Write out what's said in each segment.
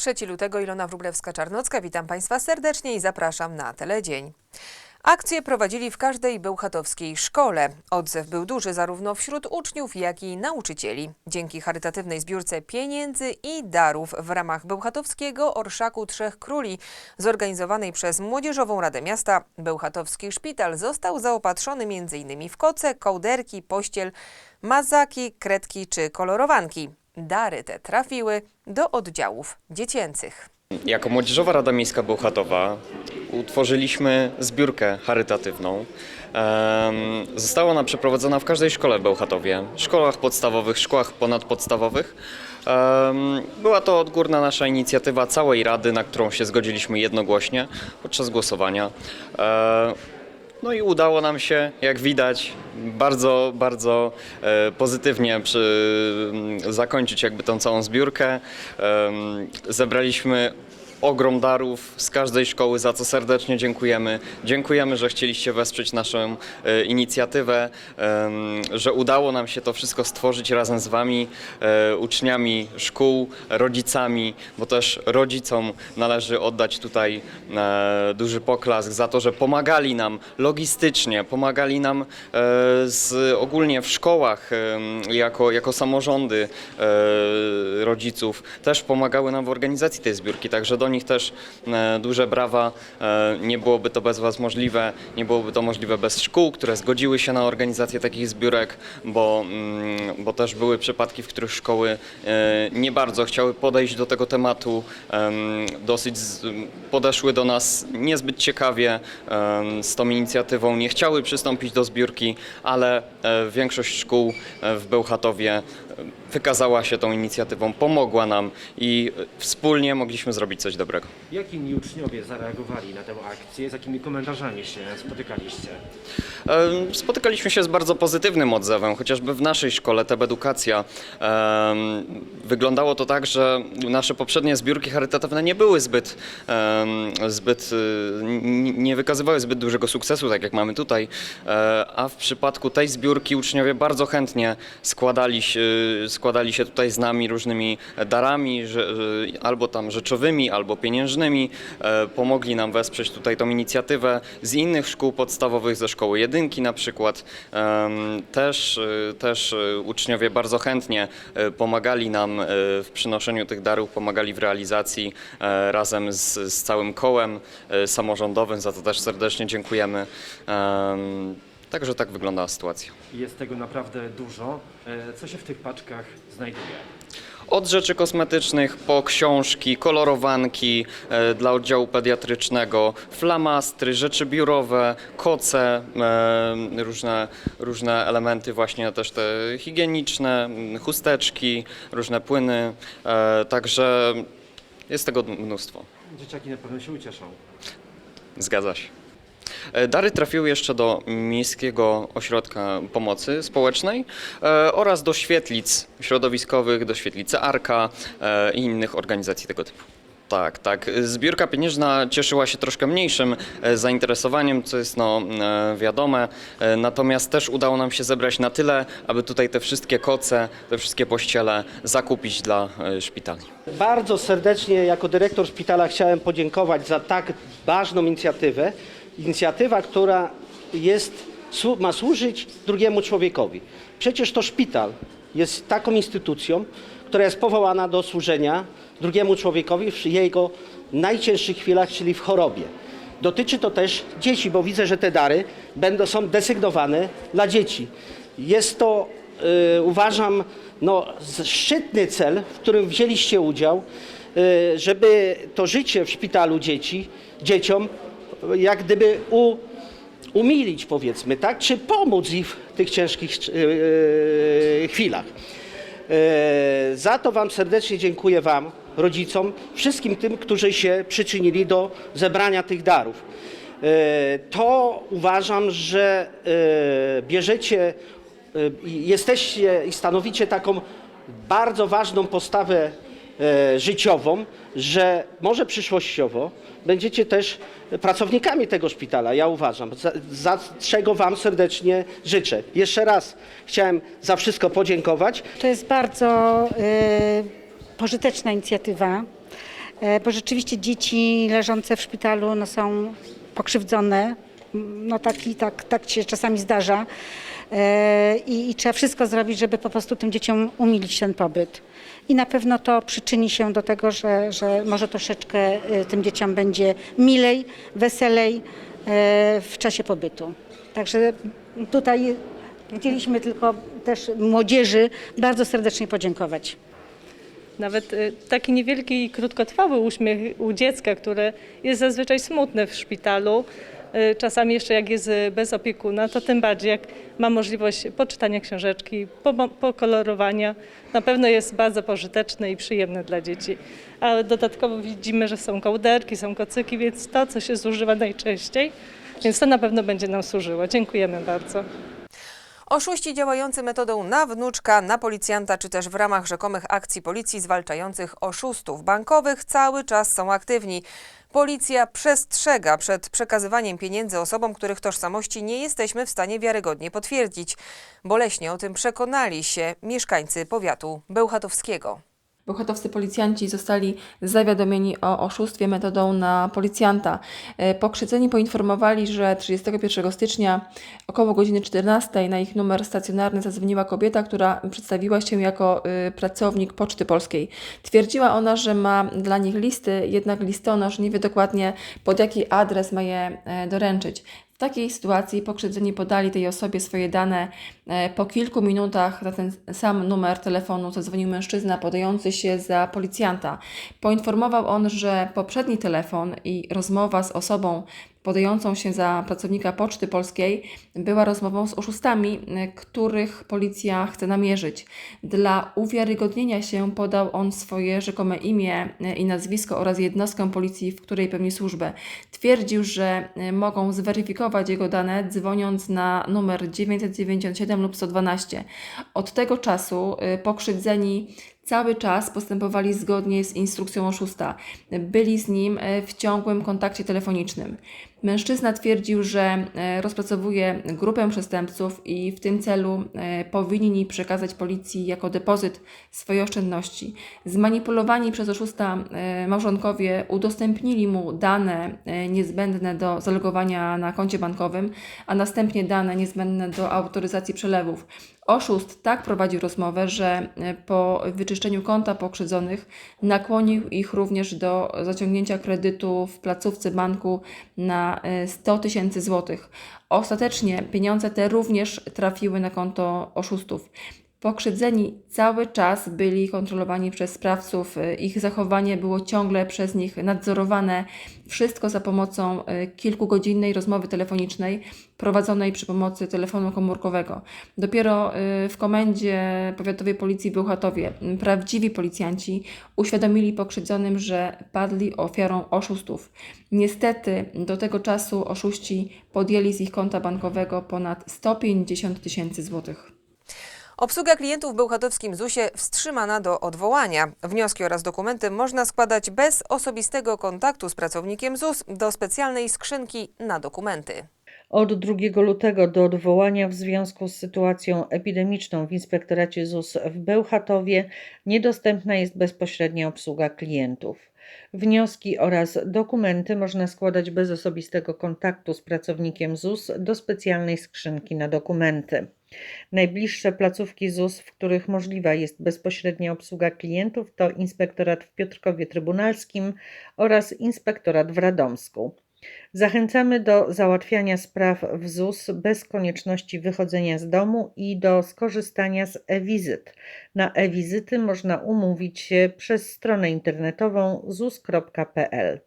3 lutego Ilona Wróblewska-Czarnocka. Witam Państwa serdecznie i zapraszam na Teledzień. Akcje prowadzili w każdej bełchatowskiej szkole. Odzew był duży zarówno wśród uczniów, jak i nauczycieli. Dzięki charytatywnej zbiórce pieniędzy i darów w ramach bełchatowskiego Orszaku Trzech Króli, zorganizowanej przez Młodzieżową Radę Miasta, bełchatowski szpital został zaopatrzony m.in. w koce, kołderki, pościel, mazaki, kredki czy kolorowanki. Dary te trafiły do oddziałów dziecięcych. Jako Młodzieżowa Rada Miejska Bełchatowa utworzyliśmy zbiórkę charytatywną. Została ona przeprowadzona w każdej szkole w Bełchatowie, szkołach podstawowych, szkołach ponadpodstawowych. Była to odgórna nasza inicjatywa całej Rady, na którą się zgodziliśmy jednogłośnie podczas głosowania. E, no i udało nam się, jak widać, bardzo, bardzo e, pozytywnie zakończyć jakby tą całą zbiórkę. Zebraliśmy ogrom darów z każdej szkoły, za co serdecznie dziękujemy. Dziękujemy, że chcieliście wesprzeć naszą e, inicjatywę, że udało nam się to wszystko stworzyć razem z Wami, e, uczniami szkół, rodzicami, bo też rodzicom należy oddać tutaj e, duży poklask za to, że pomagali nam logistycznie, pomagali nam z, ogólnie w szkołach jako, jako samorządy rodziców, też pomagały nam w organizacji tej zbiórki, także do nich też e, duże brawa. E, Nie byłoby to bez Was możliwe, nie byłoby to możliwe bez szkół, które zgodziły się na organizację takich zbiórek, bo, mm, bo też były przypadki, w których szkoły e, nie bardzo chciały podejść do tego tematu, em, dosyć podeszły do nas niezbyt ciekawie z tą inicjatywą, nie chciały przystąpić do zbiórki, ale większość szkół w Bełchatowie wykazała się tą inicjatywą, pomogła nam i wspólnie mogliśmy zrobić coś dobrego. Jak inni uczniowie zareagowali na tę akcję? Z jakimi komentarzami się spotykaliście? Spotykaliśmy się z bardzo pozytywnym odzewem, chociażby w naszej szkole TEB Edukacja. Wyglądało to tak, że nasze poprzednie zbiórki charytatywne nie były zbyt, zbyt y, nie wykazywały zbyt dużego sukcesu, tak jak mamy tutaj, E, a w przypadku tej zbiórki uczniowie bardzo chętnie składali się, składali się tutaj z nami różnymi darami, albo tam rzeczowymi, albo pieniężnymi. E, Pomogli nam wesprzeć tutaj tą inicjatywę z innych szkół podstawowych, ze szkoły jedynki na przykład. Też, e, też e, uczniowie bardzo chętnie pomagali nam w przynoszeniu tych darów, pomagali w realizacji razem z, z całym kołem samorządowym, za to też serdecznie dziękujemy. Także tak wyglądała sytuacja. Jest tego naprawdę dużo. E, Co się w tych paczkach znajduje? Od rzeczy kosmetycznych po książki, kolorowanki e, dla oddziału pediatrycznego, flamastry, rzeczy biurowe, koce, e, różne, różne elementy właśnie też te higieniczne, m, chusteczki, różne płyny. E, także jest tego mnóstwo. Dzieciaki na pewno się ucieszą. Zgadza się. E, Dary trafiły jeszcze do Miejskiego Ośrodka Pomocy Społecznej e, oraz do świetlic środowiskowych, do świetlicy Arka e, i innych organizacji tego typu. Tak, tak. Zbiórka pieniężna cieszyła się troszkę mniejszym zainteresowaniem, co jest no, wiadome. Natomiast też udało nam się zebrać na tyle, aby tutaj te wszystkie koce, te wszystkie pościele zakupić dla szpitali. Bardzo serdecznie jako dyrektor szpitala chciałem podziękować za tak ważną inicjatywę. Inicjatywa, która jest, ma służyć drugiemu człowiekowi. Przecież to szpital jest taką instytucją, która jest powołana do służenia drugiemu człowiekowi w jego najcięższych chwilach, czyli w chorobie. Dotyczy to też dzieci, bo widzę, że te dary będą, są desygnowane dla dzieci. Jest to, y, uważam, no, szczytny cel, w którym wzięliście udział, y, żeby to życie w szpitalu dzieci, dzieciom jak gdyby u, umilić, powiedzmy, tak? Czy pomóc ich w tych ciężkich y, y, chwilach. E, Za to Wam serdecznie dziękuję Wam, rodzicom, wszystkim tym, którzy się przyczynili do zebrania tych darów. E, To uważam, że e, bierzecie, i jesteście i stanowicie taką bardzo ważną postawę życiową, że może przyszłościowo będziecie też pracownikami tego szpitala, ja uważam, za, za czego Wam serdecznie życzę. Jeszcze raz chciałem za wszystko podziękować. To jest bardzo y, pożyteczna inicjatywa. e, bo rzeczywiście dzieci leżące w szpitalu no, są pokrzywdzone. No tak, i tak, tak się czasami zdarza. E, I, I trzeba wszystko zrobić, żeby po prostu tym dzieciom umilić ten pobyt. I na pewno to przyczyni się do tego, że, że może troszeczkę e, tym dzieciom będzie milej, weselej e, w czasie pobytu. Także tutaj chcieliśmy tylko też młodzieży bardzo serdecznie podziękować. Nawet y, taki niewielki i krótkotrwały uśmiech u dziecka, które jest zazwyczaj smutne w szpitalu, y, czasami jeszcze jak jest y, bez opiekuna, to tym bardziej jak ma możliwość poczytania książeczki, pokolorowania, na pewno jest bardzo pożyteczne i przyjemne dla dzieci. Ale dodatkowo widzimy, że są kołderki, są kocyki, więc to, co się zużywa najczęściej, więc to na pewno będzie nam służyło. Dziękujemy bardzo. Oszuści działający metodą na wnuczka, na policjanta, czy też w ramach rzekomych akcji policji zwalczających oszustów bankowych cały czas są aktywni. Policja przestrzega przed przekazywaniem pieniędzy osobom, których tożsamości nie jesteśmy w stanie wiarygodnie potwierdzić. Boleśnie o tym przekonali się mieszkańcy powiatu bełchatowskiego. Bełchatowscy policjanci zostali zawiadomieni o oszustwie metodą na policjanta. E, Pokrzywdzeni poinformowali, że 31 stycznia około godziny 14 na ich numer stacjonarny zadzwoniła kobieta, która przedstawiła się jako y, pracownik Poczty Polskiej. Twierdziła ona, że ma dla nich listy, jednak listonosz nie wie dokładnie pod jaki adres ma je e, doręczyć. Takiej sytuacji pokrzywdzeni podali tej osobie swoje dane. E, Po kilku minutach na ten sam numer telefonu zadzwonił mężczyzna podający się za policjanta. Poinformował on, że poprzedni telefon i rozmowa z osobą podającą się za pracownika Poczty Polskiej była rozmową z oszustami, e, których policja chce namierzyć. Dla uwiarygodnienia się podał on swoje rzekome imię e, i nazwisko oraz jednostkę policji, w której pełni służbę. Twierdził, że e, mogą zweryfikować jego dane dzwoniąc na numer 997 lub 112. Od tego czasu pokrzywdzeni cały czas postępowali zgodnie z instrukcją oszusta. Byli z nim w ciągłym kontakcie telefonicznym. Mężczyzna twierdził, że y, rozpracowuje grupę przestępców i w tym celu y, powinni przekazać policji jako depozyt swoje oszczędności. Zmanipulowani przez oszusta y, małżonkowie udostępnili mu dane niezbędne do zalogowania na koncie bankowym, a następnie dane niezbędne do autoryzacji przelewów. Oszust tak prowadził rozmowę, że e, po wyczyszczeniu konta pokrzywdzonych nakłonił ich również do zaciągnięcia kredytu w placówce banku na e, 100 tysięcy złotych. Ostatecznie pieniądze te również trafiły na konto oszustów. Pokrzywdzeni cały czas byli kontrolowani przez sprawców, e, ich zachowanie było ciągle przez nich nadzorowane, wszystko za pomocą e, kilkugodzinnej rozmowy telefonicznej prowadzonej przy pomocy telefonu komórkowego. Dopiero e, w komendzie powiatowej policji w Bełchatowie prawdziwi policjanci uświadomili pokrzywdzonym, że padli ofiarą oszustów. Niestety do tego czasu oszuści podjęli z ich konta bankowego ponad 150 tysięcy złotych. Obsługa klientów w bełchatowskim ZUS-ie wstrzymana do odwołania. Wnioski oraz dokumenty można składać bez osobistego kontaktu z pracownikiem ZUS do specjalnej skrzynki na dokumenty. Od 2 lutego do odwołania w związku z sytuacją epidemiczną w Inspektoracie ZUS w Bełchatowie niedostępna jest bezpośrednia obsługa klientów. Wnioski oraz dokumenty można składać bez osobistego kontaktu z pracownikiem ZUS do specjalnej skrzynki na dokumenty. Najbliższe placówki ZUS, w których możliwa jest bezpośrednia obsługa klientów, to Inspektorat w Piotrkowie Trybunalskim oraz Inspektorat w Radomsku. Zachęcamy do załatwiania spraw w ZUS bez konieczności wychodzenia z domu i do skorzystania z e-wizyt. Na e-wizyty można umówić się przez stronę internetową zus.pl.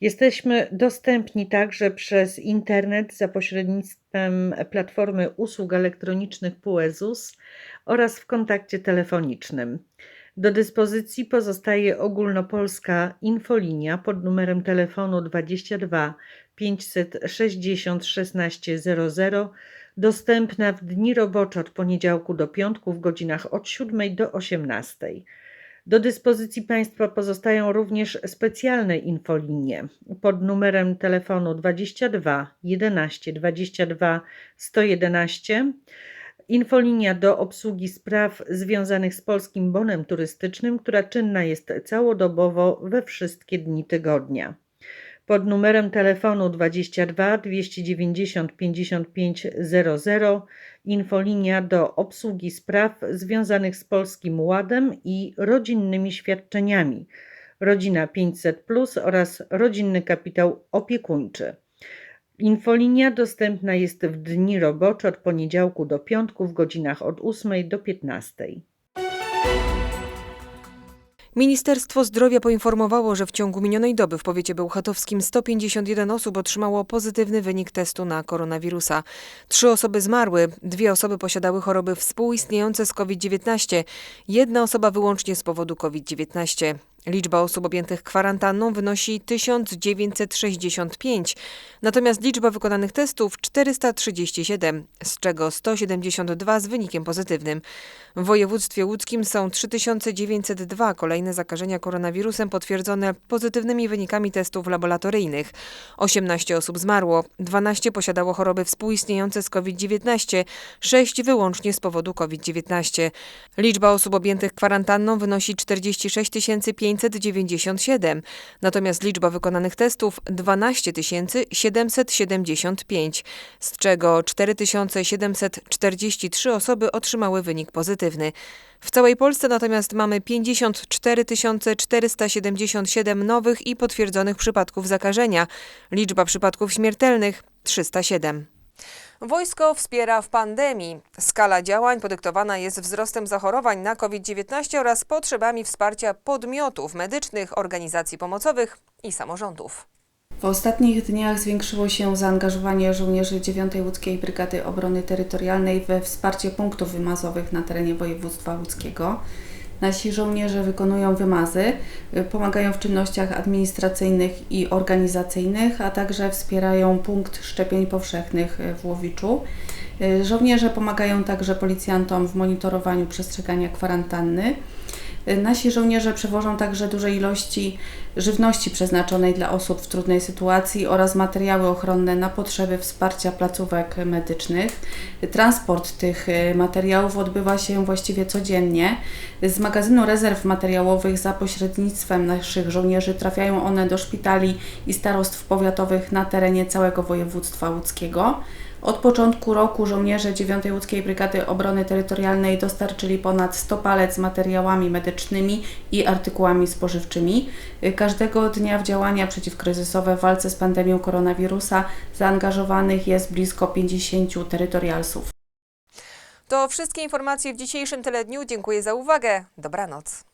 Jesteśmy dostępni także przez internet za pośrednictwem platformy usług elektronicznych PUE ZUS oraz w kontakcie telefonicznym. Do dyspozycji pozostaje ogólnopolska infolinia pod numerem telefonu 22 560 1600, dostępna w dni robocze od poniedziałku do piątku w godzinach od 7 do 18. Do dyspozycji Państwa pozostają również specjalne infolinie. Pod numerem telefonu 22 11 22 111 Infolinia do obsługi spraw związanych z polskim bonem turystycznym, która czynna jest całodobowo we wszystkie dni tygodnia. Pod numerem telefonu 22 290 55 00 infolinia do obsługi spraw związanych z Polskim Ładem i rodzinnymi świadczeniami. Rodzina 500 oraz rodzinny kapitał opiekuńczy. Infolinia dostępna jest w dni robocze od poniedziałku do piątku w godzinach od 8 do 15. Ministerstwo Zdrowia poinformowało, że w ciągu minionej doby w powiecie bełchatowskim 151 osób otrzymało pozytywny wynik testu na koronawirusa. Trzy osoby zmarły, dwie osoby posiadały choroby współistniejące z COVID-19, jedna osoba wyłącznie z powodu COVID-19. Liczba osób objętych kwarantanną wynosi 1965, natomiast liczba wykonanych testów 437, z czego 172 z wynikiem pozytywnym. W województwie łódzkim są 3902 kolejne zakażenia koronawirusem potwierdzone pozytywnymi wynikami testów laboratoryjnych. 18 osób zmarło, 12 posiadało choroby współistniejące z COVID-19, 6 wyłącznie z powodu COVID-19. Liczba osób objętych kwarantanną wynosi 46 597, natomiast liczba wykonanych testów 12 775, z czego 4743 osoby otrzymały wynik pozytywny. W całej Polsce natomiast mamy 54 477 nowych i potwierdzonych przypadków zakażenia. Liczba przypadków śmiertelnych 307. Wojsko wspiera w pandemii. Skala działań podyktowana jest wzrostem zachorowań na COVID-19 oraz potrzebami wsparcia podmiotów medycznych, organizacji pomocowych i samorządów. W ostatnich dniach zwiększyło się zaangażowanie żołnierzy 9 Łódzkiej Brygady Obrony Terytorialnej we wsparcie punktów wymazowych na terenie województwa łódzkiego. Nasi żołnierze wykonują wymazy, y, pomagają w czynnościach administracyjnych i organizacyjnych, a także wspierają punkt szczepień powszechnych y, w Łowiczu. Y, Żołnierze pomagają także policjantom w monitorowaniu przestrzegania kwarantanny. Nasi żołnierze przewożą także duże ilości żywności przeznaczonej dla osób w trudnej sytuacji oraz materiały ochronne na potrzeby wsparcia placówek medycznych. Transport tych e, materiałów odbywa się właściwie codziennie. Z magazynu rezerw materiałowych za pośrednictwem naszych żołnierzy trafiają one do szpitali i starostw powiatowych na terenie całego województwa łódzkiego. Od początku roku żołnierze 9 Łódzkiej Brygady Obrony Terytorialnej dostarczyli ponad 100 palet z materiałami medycznymi i artykułami spożywczymi. Każdego dnia w działania przeciwkryzysowe w walce z pandemią koronawirusa zaangażowanych jest blisko 50 terytorialsów. To wszystkie informacje w dzisiejszym teledniu. Dziękuję za uwagę. Dobranoc.